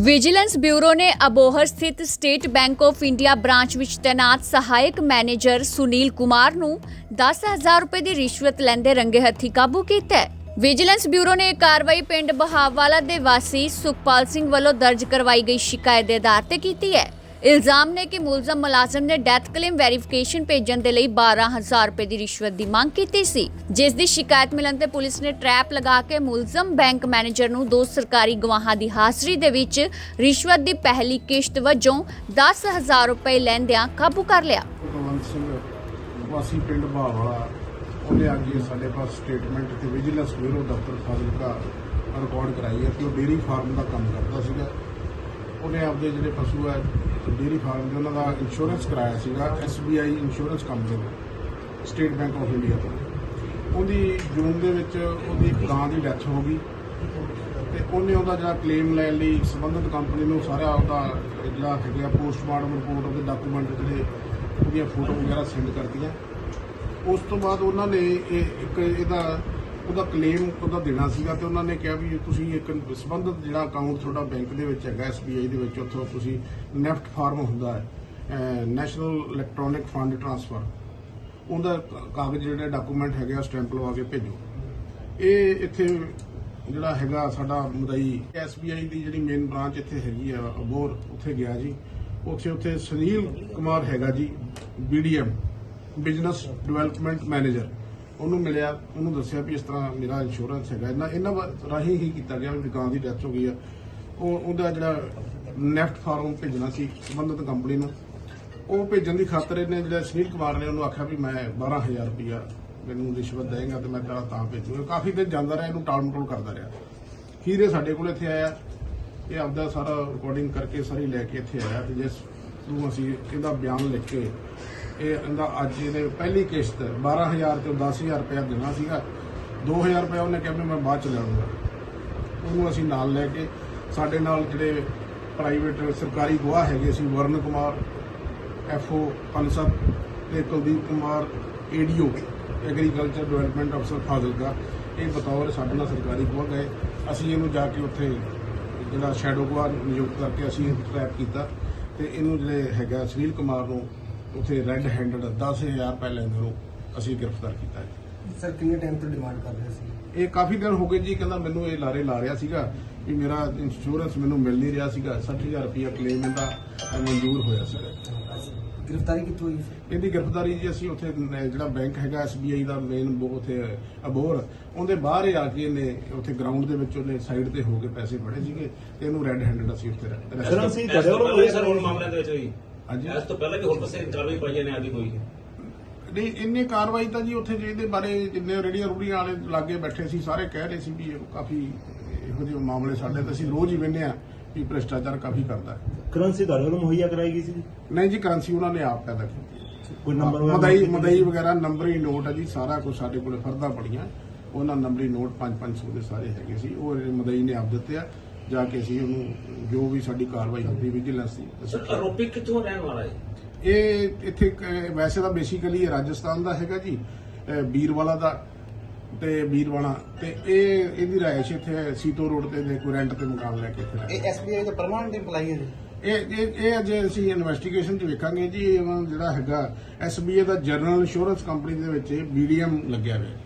Vigilance bureau ਨੇ ਅਬੋਹਰ ਸਥਿਤ state bank of India branch ਵਿੱਚ ਤੈਨਾਤ ਸਹਾਇਕ ਮੈਨੇਜਰ ਸੁਨੀਲ ਕੁਮਾਰ ਨੂੰ 10000 ਰੁਪਏ ਦੀ ਰਿਸ਼ਵਤ ਲੈਂਦੇ ਰੰਗੇ ਹੱਥੀਂ ਕਾਬੂ ਕੀਤਾ ਹੈ। ਵਿਜੀਲੈਂਸ ਬਿਊਰੋ ਨੇ ਇਹ ਕਾਰਵਾਈ ਪਿੰਡ ਬਹਾਵਾਲਾ ਦੇ ਵਾਸੀ ਸੁਖਪਾਲ ਸਿੰਘ ਵੱਲੋਂ ਦਰਜ ਕਰਵਾਈ ਗਈ ਸ਼ਿਕਾਇਤ ਦੇ ਆਧਾਰ ਤੇ ਕੀਤੀ ਹੈ। ਇਲਜ਼ਾਮ ਨੇ ਕਿ ਮੁਲਜ਼ਮ ਮੁਲਾਜ਼ਮ ਨੇ ਡੈਥ ਕਲੇਮ ਵੈਰੀਫਿਕੇਸ਼ਨ ਭੇਜਣ ਦੇ ਲਈ 12000 ਰੁਪਏ ਦੀ ਰਿਸ਼ਵਤ ਦੀ ਮੰਗ ਕੀਤੀ ਸੀ, ਜਿਸ ਦੀ ਸ਼ਿਕਾਇਤ ਮਿਲਣ ਤੇ ਪੁਲਿਸ ਨੇ ਟਰੈਪ ਲਗਾ ਕੇ ਮੁਲਜ਼ਮ ਬੈਂਕ ਮੈਨੇਜਰ ਨੂੰ ਦੋ ਸਰਕਾਰੀ ਗਵਾਹਾਂ ਦੀ ਹਾਜ਼ਰੀ ਦੇ ਵਿੱਚ ਰਿਸ਼ਵਤ ਦੀ ਪਹਿਲੀ ਕਿਸ਼ਤ ਵਜੋਂ 10000 ਰੁਪਏ ਲੈਂਦਿਆਂ ਕਾਬੂ ਕਰ ਲਿਆ। ਕੁਲਵੰਤ ਸਿੰਘ, ਵਾਸੀ ਪਿੰਡ ਬਾਵਾਲਾ ਉਹਨੇ ਅੱਜ ਇਹ ਸਾਡੇ ਪਾਸ ਸਟੇਟਮੈਂਟ ਤੇ ਵਿਜੀਲੈਂਸ ਬਿਊਰੋ ਦਫ਼ਤਰ ਫਾਜ਼ਿਲਕਾ ਰਿਕਾਰਡ ਕਰਾਈ ਹੈ ਕਿ ਉਹ ਡੇਅਰੀ ਫਾਰਮ ਦਾ ਕੰਮ ਕਰਦਾ ਸੀਗਾ। ਉਹਨੇ ਆਪਦੇ ਜਿਹੜੇ ਪਸ਼ੂ ਹੈ ਡੇਅਰੀ ਫਾਰਮ ਦੇ ਉਹਨਾਂ ਦਾ ਇੰਸ਼ੋਰੈਂਸ ਕਰਾਇਆ ਸੀਗਾ SBI ਇੰਸ਼ੋਰੈਂਸ ਕੰਪਨੀ ਤੋਂ ਸਟੇਟ ਬੈਂਕ ਆਫ ਇੰਡੀਆ ਤੋਂ। ਉਹਦੀ ਜੂਨ ਦੇ ਵਿੱਚ ਉਹਦੀ ਇੱਕ ਗਾਂ ਦੀ ਡੈਥ ਹੋ ਗਈ। ਤੇ ਉਹਨੇ ਉਹਦਾ ਜਿਹੜਾ ਕਲੇਮ ਲੈਣ ਲਈ ਸੰਬੰਧਿਤ ਕੰਪਨੀ ਨੂੰ ਸਾਰਾ ਉਹਦਾ ਜਿਹੜਾ ਹੈਗਾ ਪੋਸਟਮਾਰਟਮ ਰਿਪੋਰਟ ਉਹਦੇ ਡਾਕੂਮੈਂਟ ਜਿਹੜੇ ਉਹਦੀਆਂ ਫੋਟੋ ਵਗੈਰਾ ਸੈਂਡ ਕਰਤੀਆਂ ਉਸ ਤੋਂ ਬਾਅਦ ਉਹਨਾਂ ਨੇ ਇਹ ਇੱਕ ਇਹਦਾ ਉਹਦਾ ਕਲੇਮ ਉਹਦਾ ਦੇਣਾ ਸੀਗਾ ਤੇ ਉਹਨਾਂ ਨੇ ਕਿਹਾ ਵੀ ਤੁਸੀਂ ਇੱਕ ਸੰਬੰਧਿਤ ਜਿਹੜਾ ਅਕਾਊਂਟ ਤੁਹਾਡਾ ਬੈਂਕ ਦੇ ਵਿੱਚ ਹੈਗਾ SBI ਦੇ ਵਿੱਚ, ਉੱਥੋਂ ਤੁਸੀਂ ਨੈਫਟ ਫਾਰਮ ਹੁੰਦਾ ਹੈ ਨੈਸ਼ਨਲ ਇਲੈਕਟ੍ਰੋਨਿਕ ਫੰਡ ਟ੍ਰਾਂਸਫਰ ਉਹਦਾ ਕਾਗਜ਼ ਜਿਹੜੇ ਡਾਕੂਮੈਂਟ ਹੈਗੇ ਆ ਸਟੈਂਪ ਲਵਾ ਕੇ ਭੇਜੋ। ਇਹ ਇੱਥੇ ਜਿਹੜਾ ਹੈਗਾ ਸਾਡਾ ਮਦਈ SBI ਦੀ ਜਿਹੜੀ ਮੇਨ ਬ੍ਰਾਂਚ ਇੱਥੇ ਹੈਗੀ ਆ ਅਬੋਰ ਉੱਥੇ ਗਿਆ ਜੀ। ਉੱਥੇ ਉੱਥੇ ਸੁਨੀਲ ਕੁਮਾਰ ਹੈਗਾ ਜੀ BDM ਬਿਜ਼ਨਸ ਡਿਵੈਲਪਮੈਂਟ ਮੈਨੇਜਰ ਉਹਨੂੰ ਮਿਲਿਆ, ਉਹਨੂੰ ਦੱਸਿਆ ਵੀ ਇਸ ਤਰ੍ਹਾਂ ਮੇਰਾ ਇੰਸ਼ੋਰੈਂਸ ਹੈਗਾ। ਇਹਨਾਂ ਇਹਨਾਂ ਵਾ- ਰਾਹੀਂ ਹੀ ਕੀਤਾ ਗਿਆ ਵੀ ਦੁਕਾਨ ਦੀ ਡੈਥ ਹੋ ਗਈ ਆ। ਉਹ, ਉਹਦਾ ਜਿਹੜਾ ਨੈਫਟ ਫਾਰਮ ਭੇਜਣਾ ਸੀ, ਸੰਬੰਧਿਤ ਕੰਪਨੀ ਨੂੰ, ਉਹ ਭੇਜਣ ਦੀ ਖਾਤਰ ਇਹਨੇ ਜਿਹੜਾ ਸੁਨੀਲ ਕੁਮਾਰ ਨੇ ਉਹਨੂੰ ਆਖਿਆ ਵੀ ਮੈਂ 12000 ਰੁਪਇਆ ਮੈਨੂੰ ਰਿਸ਼ਵਤ ਦੇਗਾ ਤੇ ਮੈਂ ਤੇਰਾ ਤਾਂ ਭੇਜੂਗਾ। ਕਾਫੀ ਦਿਨ ਜਾਂਦਾ ਰਿਹਾ, ਇਹਨੂੰ ਟਾਲ ਮਟੋਲ ਕਰਦਾ ਰਿਹਾ। ਫਿਰ ਸਾਡੇ ਕੋਲ ਇੱਥੇ ਆਇਆ। ਇਹ ਆਪਦਾ ਸਾਰਾ ਰਿਕਾਰਡਿੰਗ ਕਰਕੇ ਸਾਰੀ ਲੈ ਕੇ ਇੱਥੇ ਆਇਆ ਤੇ ਜਿਸ ਨੂੰ ਅਸੀਂ ਇਹਦਾ ਬਿਆਨ ਲਿਖ ਕੇ ਇਹ ਇਹਦਾ ਅੱਜ ਇਹਨੇ ਪਹਿਲੀ ਕਿਸ਼ਤ 12000 ਤੇ 10000 ਰੁਪਇਆ ਦੇਣਾ ਸੀਗਾ। 2000 ਰੁਪਇਆ ਉਹਨੇ ਕਿਹਾ ਵੀ ਮੈਂ ਬਾਅਦ ਚ ਲੈਣਗਾ ਉਹਨੂੰ ਅਸੀਂ ਨਾਲ ਲੈ ਕੇ ਸਾਡੇ ਨਾਲ ਜਿਹੜੇ ਪ੍ਰਾਈਵੇਟ ਸਰਕਾਰੀ ਗਵਾਹ ਹੈਗੇ ਸੀ ਵਰਨ ਕੁਮਾਰ ਐਫਓ ਪੰਸਬ ਤੇ Kuldeep Kumar ADO agriculture development ਅਫਸਰ ਫਾਜ਼ਿਲਕਾ। ਇਹ ਬਤੌਰ ਸਾਡੇ ਨਾਲ ਸਰਕਾਰੀ ਗਵਾਹ ਗਏ। ਅਸੀਂ ਇਹਨੂੰ ਜਾ ਕੇ ਉੱਥੇ ਜਿਹੜਾ ਸ਼ੈਡੋ ਗਵਾਹ ਨਿਯੁਕਤ ਕਰਕੇ ਅਸੀਂ ਟਰੈਪ ਕੀਤਾ ਤੇ ਇਹਨੂੰ ਜਿਹੜੇ ਹੈਗਾ ਸੁਨੀਲ ਕੁਮਾਰ ਨੂੰ ਉੱਥੇ ਰੈੱਡ ਹੈਂਡਡ 10000 ਰੁਪਏ ਲੈਂਦੇ ਨੂੰ ਅਸੀਂ ਗ੍ਰਿਫਤਾਰ ਕੀਤਾ ਹੈ ਸਰ ਕਿੰਨੇ ਟਾਈਮ ਤੋਂ ਡਿਮਾਂਡ ਕਰ ਰਹੇ ਸੀ? ਇਹ ਕਾਫੀ ਦਿਨ ਹੋ ਗਏ ਜੀ ਕਹਿੰਦਾ ਮੈਨੂੰ ਇਹ ਲਾਰੇ ਲਾ ਰਿਹਾ ਸੀਗਾ ਵੀ ਮੇਰਾ ਇੰਸ਼ੋਰੈਂਸ ਮੈਨੂੰ ਮਿਲ ਨਹੀਂ ਰਿਹਾ ਸੀਗਾ 60000 ਰੁਪਇਆ ਕਲੇਮ ਇਹਦਾ ਮਨਜ਼ੂਰ ਹੋਇਆ ਸੀਗਾ। ਗ੍ਰਿਫਤਾਰੀ ਕਿੱਥੋਂ ਹੋਈ ਸੀ? ਇਹਦੀ ਗ੍ਰਿਫਤਾਰੀ ਜੀ ਅਸੀਂ ਉੱਥੇ ਨ- ਜਿਹੜਾ ਬੈਂਕ ਹੈਗਾ SBI ਦਾ ਮੇਨ ਉੱਥੇ ਅਬੋਰ ਉਹਦੇ ਬਾਹਰ ਹੀ ਆ ਕੇ ਇਹਨੇ ਉੱਥੇ ਗਰਾਊਂਡ ਦੇ ਵਿੱਚ ਉਹਨੇ ਸਾਈਡ ਤੇ ਹੋ ਕੇ ਪੈਸੇ ਫੜੇ ਸੀਗੇ ਤੇ ਇਹਨੂੰ ਰੈੱਡ ਹੈਂਡਡ ਅਸੀਂ ਉੱਥੇ arrest ਸਰ। ਅਸੀਂ ਇਸ ਤੁਹਾਡੇ ਵੱਲੋਂ ਸਰ ਹੁਣ ਮਾਮਲਿਆਂ ਦੇ ਵਿੱਚ ਹੋਈ। ਹਾਂਜੀ। ਇਸ ਤੋਂ ਪਹਿਲਾਂ ਵੀ ਹੋਰ ਪਾਸੇ ਕਾਰਵਾਈ ਪਾਈਆਂ ਨੇ ਆਦੀ ਕੋਈ। ਨਹੀਂ ਇੰਨੇ ਕਾਰਵਾਈ ਤਾਂ ਜੀ ਉੱਥੇ ਜਿਹਦੇ ਬਾਰੇ ਜਿੰਨੇ ਰੇੜੀਆਂ ਰੂੜੀਆਂ ਵਾਲੇ ਲਾਗੇ ਬੈਠੇ ਸੀ ਸਾਰੇ ਕਹਿ ਰਹੇ ਸੀ ਵੀ ਇਹ ਕਾਫੀ ਇਹੋ ਜਿਹੇ ਮਾਮਲੇ ਸਾਡੇ ਤੇ ਅਸੀਂ ਰੋਜ਼ ਹੀ ਵਿੰਨੇ ਆ ਵੀ ਭ੍ਰਿਸ਼ਟਾਚਾਰ ਕਾਫੀ ਕਰਦਾ ਹੈ। ਕਰੰਸੀ ਤੁਹਾਡੇ ਵੱਲੋਂ ਮੁਹੱਈਆ ਕਰਾਈ ਗਈ ਸੀ ਨਹੀਂ ਜੀ ਕਰੰਸੀ ਉਹਨਾਂ ਨੇ ਆਪ ਪੈਦਾ ਕੀਤੀ। ਕੋਈ ਨੰਬਰ ਵਗੈਰਾ ਮਦਈ ਮਦਈ ਵਗੈਰਾ ਨੰਬਰੀ ਨੋਟ ਹੈ ਜੀ ਸਾਰਾ ਕੁਝ ਸਾਡੇ ਕੋਲੇ ਫਰਦਾ ਪੜੀਆਂ ਉਹਨਾਂ ਨੰਬਰੀ ਨੋਟ 5-500 ਦੇ ਸਾਰੇ ਹੈਗੇ ਸੀ। ਉਹ ਮਦਈ ਨੇ ਆਪ ਦਿੱਤੇ ਆ। ਜਾ ਕੇ ਅਸੀਂ ਉਹਨੂੰ ਜੋ ਵੀ ਸਾਡੀ ਕਾਰਵਾਈ ਹੁੰਦੀ ਵਿਜੀਲੈਂਸ ਦੀ ਅਸੀਂ ਸਰ ਆਰੋਪੀ ਕਿੱਥੋਂ ਰਹਿਣ ਵਾਲਾ ਹੈ? ਇਹ ਇੱਥੇ ਵੈਸੇ ਤਾਂ ਬੇਸਿਕਲੀ ਰਾਜਸਥਾਨ ਦਾ ਹੈਗਾ ਜੀ ਅਹ, ਬੀਰਵਾਲਾ ਦਾ ਤੇ ਬੀਰਵਾਲਾ ਤੇ ਇਹ ਇਹਦੀ ਰਾਇਸ਼ ਇੱਥੇ ਸੀਤੋ ਰੋਡ ਤੇ ਦੇ ਕੋਈ ਰੈਂਟ ਤੇ ਮਕਾਨ ਲੈ ਕੇ ਇੱਥੇ ਰਹਿੰਦਾ ਇਹ ਐਸਬੀਆਈ ਦਾ ਪਰਮਾਨੈਂਟ EMPLOYE ਹੈ ਜੀ? ਇਹ ਇਹ ਇਹ ਅਜੇ ਅਸੀਂ ਇਨਵੈਸਟੀਗੇਸ਼ਨ ਚ ਵੇਖਾਂਗੇ ਜੀ ਜਿਹੜਾ ਹੈਗਾ ਐਸਬੀਏ ਦਾ ਜਨਰਲ ਇੰਸ਼ੋਰੈਂਸ ਕੰਪਨੀ ਦੇ ਵਿੱਚ ਬੀਡੀਐਮ ਲੱਗਿਆ ਹੋਇਆ ਹੈ।